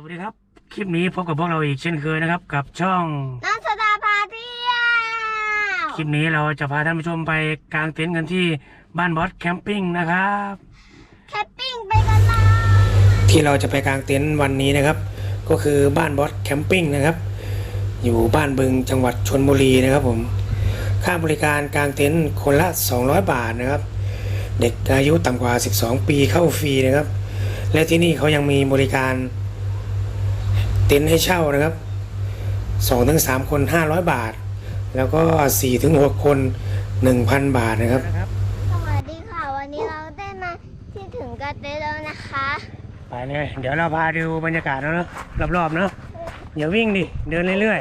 วัสดีครับ คลิปนี้พบกับพวกเราอีกเช่นเคยนะครับ กับช่องน้ำสตาพาเที่ยวคลิปนี้เราจะพาท่านผู้ชมไปกางเต็นท์กันที่บ้านบอสแคมปิ้งนะครับแคปปิ้งไปกันเลยที่เราจะไปกางเต็นท์วันนี้นะครับ ก็คือบ้านบอสแคมปิ้งนะครับ อยู่บ้านบึงจังหวัดชนบุรีนะครับผมค่าบริการกางเต็นท์คนละ 200 บาทนะครับ เด็กอายุต่ำกว่า 12 ปีเข้าฟรีนะครับ และที่นี่เขายังมีบริการเต็นท์ให้เช่านะครับ2ถึง3คน 500 บาท แล้วก็4ถึง6คน 1,000 บาทนะครับ สวัสดีค่ะ วันนี้เราได้มาที่ถึงกระเตนแล้วนะคะ ไปเลย เดี๋ยวเราพาดูบรรยากาศแล้วเนาะรอบๆเนาะอย่าวิ่งดิ เดินเรื่อย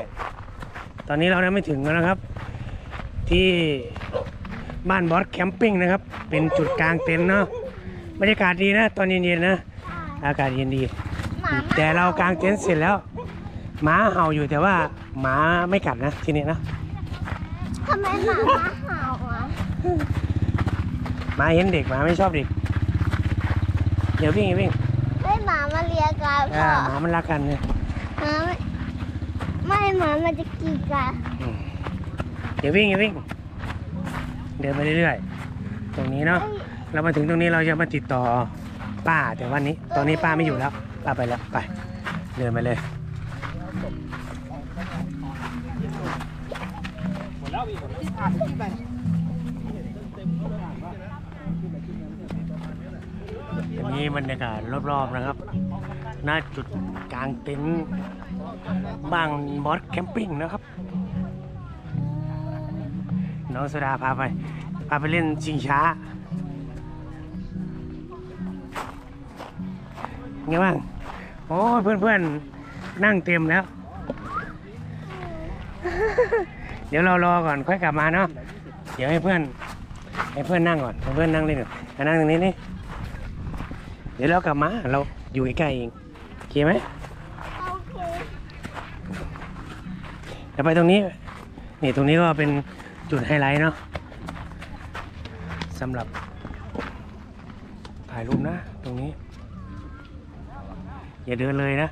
ๆ ตอนนี้เราได้ไม่ถึงแล้วนะครับ ที่บ้านบอสแคมปิ้งนะครับ เป็นจุดกลางเต็นท์เนาะบรรยากาศดีนะ ตอนเย็นๆนะ อากาศเย็นดีหมา แต่เรากางเต็นท์เสร็จแล้วหมาเห่าอยู่แต่ว่าหมาไม่กัดนะที่นี่นะทำไมหมามาเห่าอะหมาเห็นเด็กหมาไม่ชอบเด็กอย่าวิ่งอย่าวิ่งให้หมามาเลียกันอ่าพ่อหมามันรักกันเนี่ยหมาไม่ไม่หมามันจะกีกันอืมอย่าวิ่งอย่าวิ่งเดินไปเรื่อยๆตรงนี้เนาะเรามาถึงตรงนี้เราจะมาติดต่อป้าแต่วันนี้ ตอนนี้ป้าไม่อยู่แล้ว ป้าไปแล้ว ไป เดินไปเลยอันนี้บรรยากาศรอบๆนะครับ หน้าจุดกลางเต็นท์บางบอสแคมปิ้งนะครับ น้องสดาพาไป พาไปเล่นชิงช้า ไงบ้าง โอ้ยเพื่อนๆ นั่งเต็มแล้ว เดี๋ยวเรารอก่อนค่อยกลับมาเนาะ เดี๋ยวให้เพื่อนให้เพื่อนนั่งก่อนให้เพื่อนนั่งเล่นก่อนอะนั่งตรงนี้นี่ เดี๋ยวเรากลับมาเราอยู่ใกล้ๆเองโอเคไหมโอเคเดี๋ยวไปตรงนี้ นี่ตรงนี้ก็เป็นจุดไฮไลท์เนาะสำหรับถ่ายรูปนะตรงนี้ อย่าเดินเลยนะ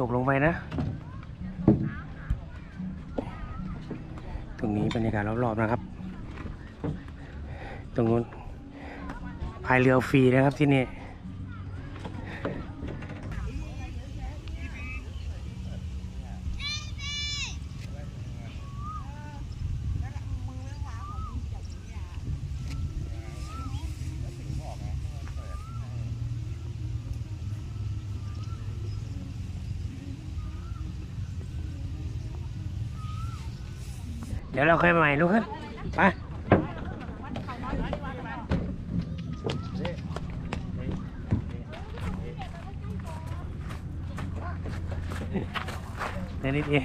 ตกลงไปนะ ตรงนี้บรรยากาศรอบๆนะครับ ตรงนู้นพายเรือฟรีนะครับที่นี่ เดี๋ยวเราค่อยมาใหม่ลูกครับไปเดี๋ยวนิดเอง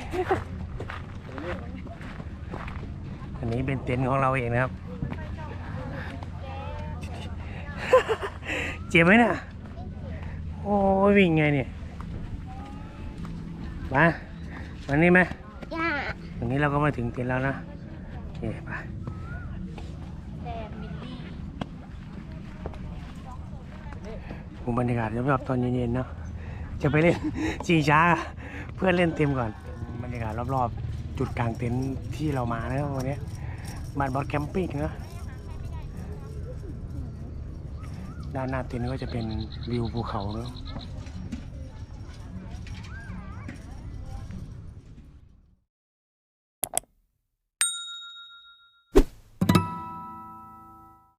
อันนี้เป็นเต็นท์ของเราเองนะครับ เจ็บไหมน่ะโอ้ยวิ่งไงเนี่ยมาวันนี้ไหม รงนี้เราก็มาถึงเต็นท์แล้วนะโอเคไปมิลลี่ผมบรรยากาศรอบๆตอนเย็นๆเนาะจะไปเล่นชิงช้าเพื่อนเล่นเต็มก่อน บรรยากาศรอบๆ จุดกลางเต็นท์ที่เรามานะวันนี้บ้านบอสแคมปิ้งนะด้านหน้าเต็นท์ก็จะเป็นวิวภูเขาเนาะ